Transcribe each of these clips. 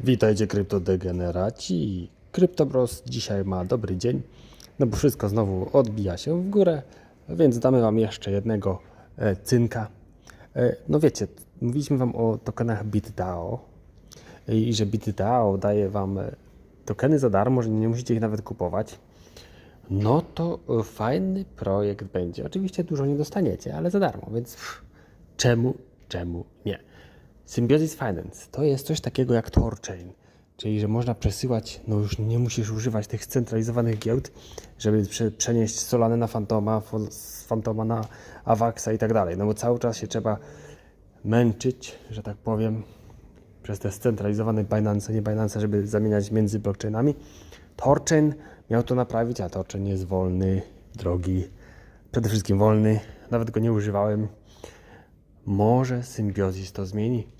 Witajcie kryptodegeneraci. CryptoBros dzisiaj ma dobry dzień, no bo wszystko znowu odbija się w górę, więc damy Wam jeszcze jednego e, cynka. E, no wiecie, mówiliśmy Wam o tokenach BitDAO i że BitDAO daje Wam e, tokeny za darmo, że nie musicie ich nawet kupować. No to fajny projekt będzie. Oczywiście dużo nie dostaniecie, ale za darmo, więc pff, czemu, czemu nie? Symbiosis Finance to jest coś takiego jak Torchain, czyli że można przesyłać, no już nie musisz używać tych scentralizowanych giełd, żeby prze, przenieść Solanę na Fantoma, z Fantoma na Avaxa i tak dalej, no bo cały czas się trzeba męczyć, że tak powiem, przez te scentralizowane Binance, nie Binance, żeby zamieniać między blockchainami. Torchain miał to naprawić, a Torchain jest wolny, drogi, przede wszystkim wolny, nawet go nie używałem. Może Symbiosis to zmieni.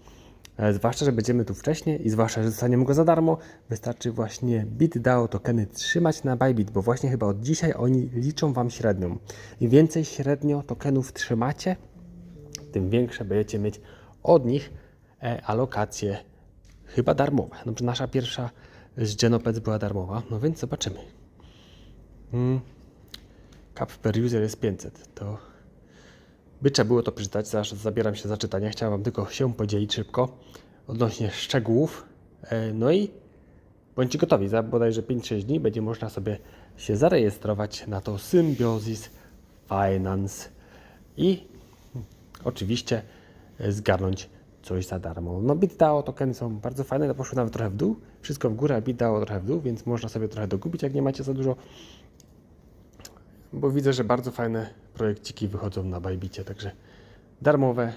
E, Zwłaszcza, że będziemy tu wcześniej i zwłaszcza, że dostaniemy go za darmo, wystarczy właśnie BitDAO tokeny trzymać na Bybit, bo właśnie chyba od dzisiaj oni liczą Wam średnią. Im więcej średnio tokenów trzymacie, tym większe będziecie mieć od nich e, alokacje chyba darmowe. No, nasza pierwsza z Genopets była darmowa, no więc zobaczymy. Hmm. Cap per user jest 500, to by trzeba było to przeczytać, zaraz zabieram się za czytanie. Chciałem Wam tylko się podzielić szybko odnośnie szczegółów. E, No i bądźcie gotowi, za bodajże 5-6 dni będzie można sobie się zarejestrować na to Symbiosis Finance i oczywiście e, zgarnąć coś za darmo. No BitDAO tokeny są bardzo fajne, poszły nawet trochę w dół, wszystko w górę, a BitDAO trochę w dół, więc można sobie trochę dokupić, jak nie macie za dużo bo widzę, że bardzo fajne projekciki wychodzą na Bajbicie, także darmowe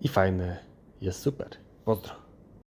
i fajne jest super. Pozdro.